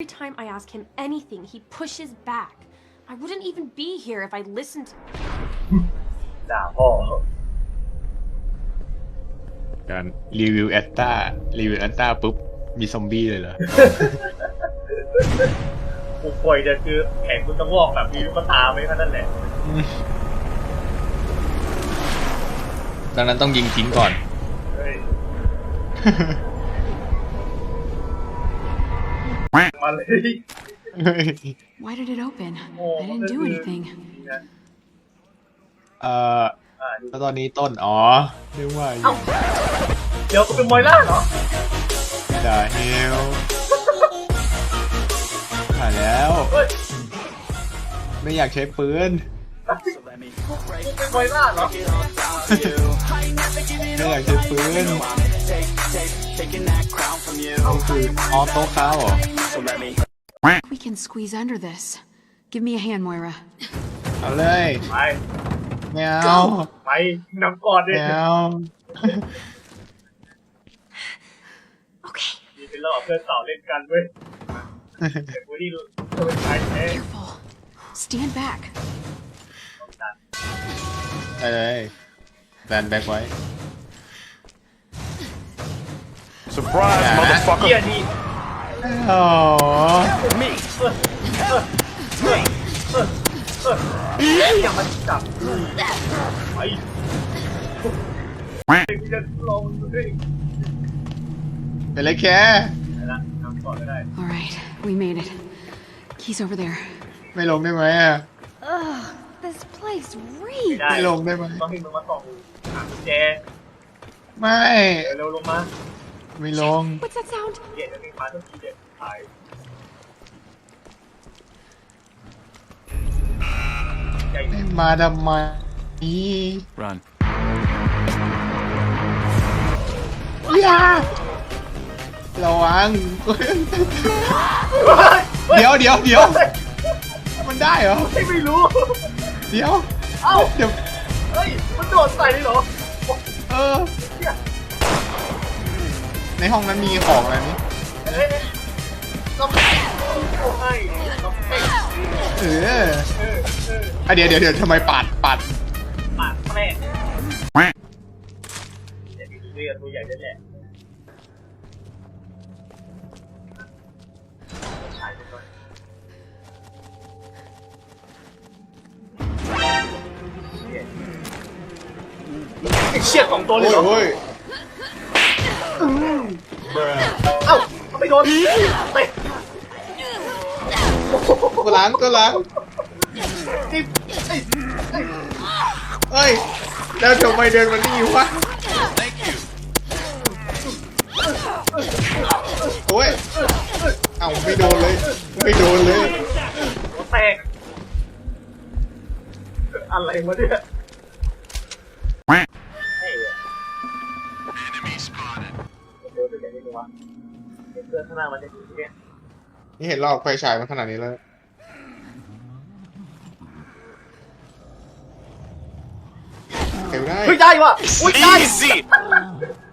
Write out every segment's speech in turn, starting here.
Every time I ask him anything, he pushes back. I wouldn't even be here if I listened. ด่าพ่อการรีวิวแอตตารีวิวแอตตาปุ๊บ มีซอมบี้เลยเหรอกูป่วยจะคือแขนกูต้องวอกแบบมีลูกตาไหมแค่นั้นแหละ ดังนั้นต้องยิงทิ้งก่อน เฮ้ย มาเลย Why did it open? Oh, I didn't do that's- anything. เอ่ออ่าดูแล้วตอนนี้ต้น อ๋อเรียกว่าเอ้าเดี๋ยวกูเป็นมอยล่าเหรอด่าเฮลผ่านแล้วเฮ้ยไม่อยากใช้ปืนกู เป็นมอยล่าเหรอ ไม่อยากใช้ปืนก็คือออโต้เข้าเหรอ We can squeeze under this. Give me a hand, Moira. เอาเลยไป ไม่เอาไปนำก่อนดิไม่เอา Okay. มีเป็นรอบเพื่อนสาวเล่นกันเว้ยแต่กูนี่จะเป็นชายแท้ Careful. Stand back. ได้เลยแบนแบ็กไว้ Surprise, Yeah. เฮีย motherfucker! นี่อ๋อ Me! อย่ามาจับไปกูจะลองมันด้วยเป็นไรแค่ไปละนำก่อนก็ได้ All right, we made it. Key's over there. ไม่ลงได้ไหมอะ Ugh, this place ไม่ reeks. ได้ไม่ลงได้ไหมต้องให้มึงมาส่องหากุญแจไม่เร็วๆลงมาไม่ลง What's that sound? เดี๋ยวจะมีมาต้องทีเด็ดหายใหญ่ไม่มาทำไม Run. อย่าระวังเดี๋ยวเดี๋ยวเดี๋ยวมันได้เหรอ ไม่รู้ เดี๋ยวเอ้า เดี๋ยวเฮ้ย มันโดดใส่เลยเหรอเออในห้องนั้นมีของอะไรนี่เฮ้ยต้องโอ้ให้ต้องให้เออเออเอออะเดี๋ยวเดี๋ยวเดี๋ยวทำไมปัดปัดปากแม่เดี๋ยวมีเรือตัวใหญ่ด้วยแหละ เชี่ยสองตัวเลยโอ้ยเหรอ โอ้ยเอ้าทำไมโดนเตะตัวหลังตัวหลังจิ๊บเอ้ยเอ้ยเอ้ย แล้วทำไมเดินมานี่วะโอ้ย เอ้าไม่โดนเลย ไม่โดนเลย หัวแตก อะไรวะเนี่ย เดินไปไหนดีวะเห็นเพื่อนข้างหน้ามันจะอยู่ที่เนี่ยนี่เห็นหลอกไฟฉายมันขนาดนี้แล้วเห็นได้เฮ้ยได้ว่ะอุ้ยได้ Easy!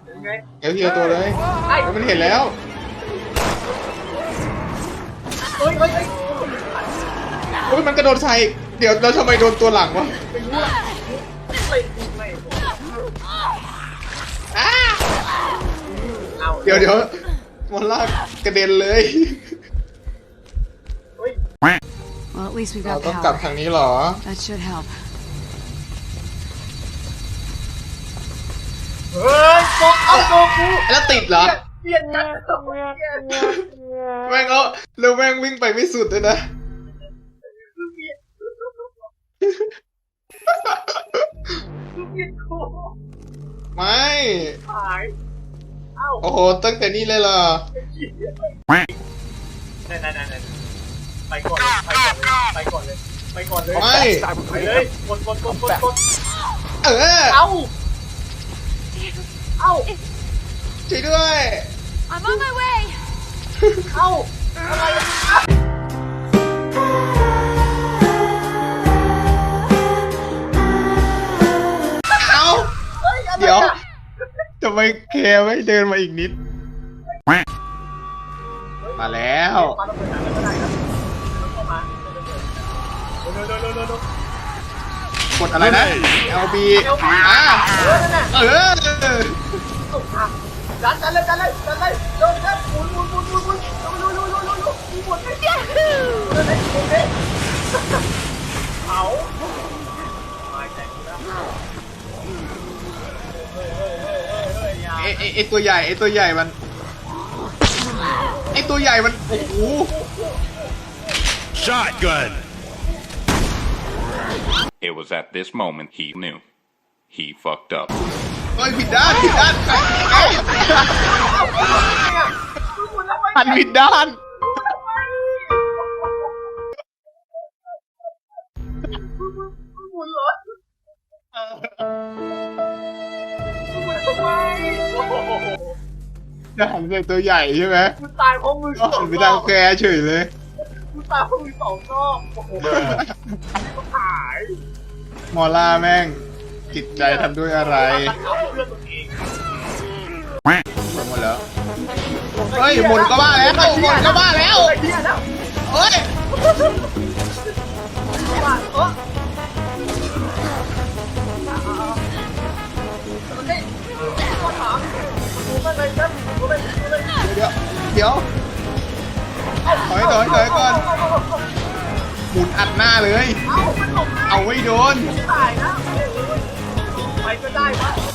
ยังไงเดี๋ยวทีละตัวเลยไอ้เฮ้ยมันเห็นแล้ว เฮ้ยเฮ้ยเฮ้ยเฮ้ยมันกระโดดใส่ เดี๋ยวเราทำไมโดนตัวหลังวะ ไม่รู้อะไม่ไม่อ้า เอาเดี๋ยวเดี๋ยวมันลากกระเด็นเลยเฮ้ย Well, at least we've เรา got ต้องกลับ power. ทางนี้เหรอ That should help. เฮ้ยโกเอาโกกูแล้วติดเหรอ เปลี่ยนกันเปลี่ยนแม่งเอาแล้วแม่งวิ่งไปไม่สุดเลยนะ เปลี่ยนเปลี่ยนโคไม่ หายเอ้า โอ้โห ตั้งแต่นี้เลยเหรอนั่นนั่นนั่นไปก่อนเลยไปก่อนเลยไปก่อนเลยไม่ไปเลยกดกดกดกดกดเออเอ้าเอ้าช่วยด้วย I'm on my way. เอ้า ไมแคร์ไม่เดินมาอีกนิดเฮ้ยมาแล้วปาระเบิดหนังก็ได้ครับแล้วเข้ามาเร็วเร็วเร็วเร็วเร็วกดอะไรนะ LB อะเออนั่นน่ะเออเอาอะดันดันเลยดันเลยดันเลย ไอไอ้ไอตัวใหญ่ไอตัวใหญ่มันไอตัวใหญ่มันโอ้โห Shotgun. It was at this moment he knew. He fucked up. เฮ้ยผิดด้านผิดด้านเอ้ยหันผิดด้านหมุนรถ จะหันใส่ตัวใหญ่ใช่ไหมกูตายเพราะมือสก็อหังนไปรทาองบแกเฉยเลย กูตายเพราะมือสองรอบโอ้โหหายมอล่าแม่ง จิตใจทำด้วยอะไรเอาเพื่อนตัวเอง หมดแล้ว เฮ้ยหมุนก็บ้าแล้วหมุนก็บ้าแล้ว ไอ้เหี้ยแล้วเฮ้ย เออ ดูมันเลยครับดูมันดูมันเดี๋ยวเดี๋ยวถอยถอยถอยก่อนหมุนอัดหน้าเลย เอามันหลบเอาไว้โดนตายนะไปก็ได้วะ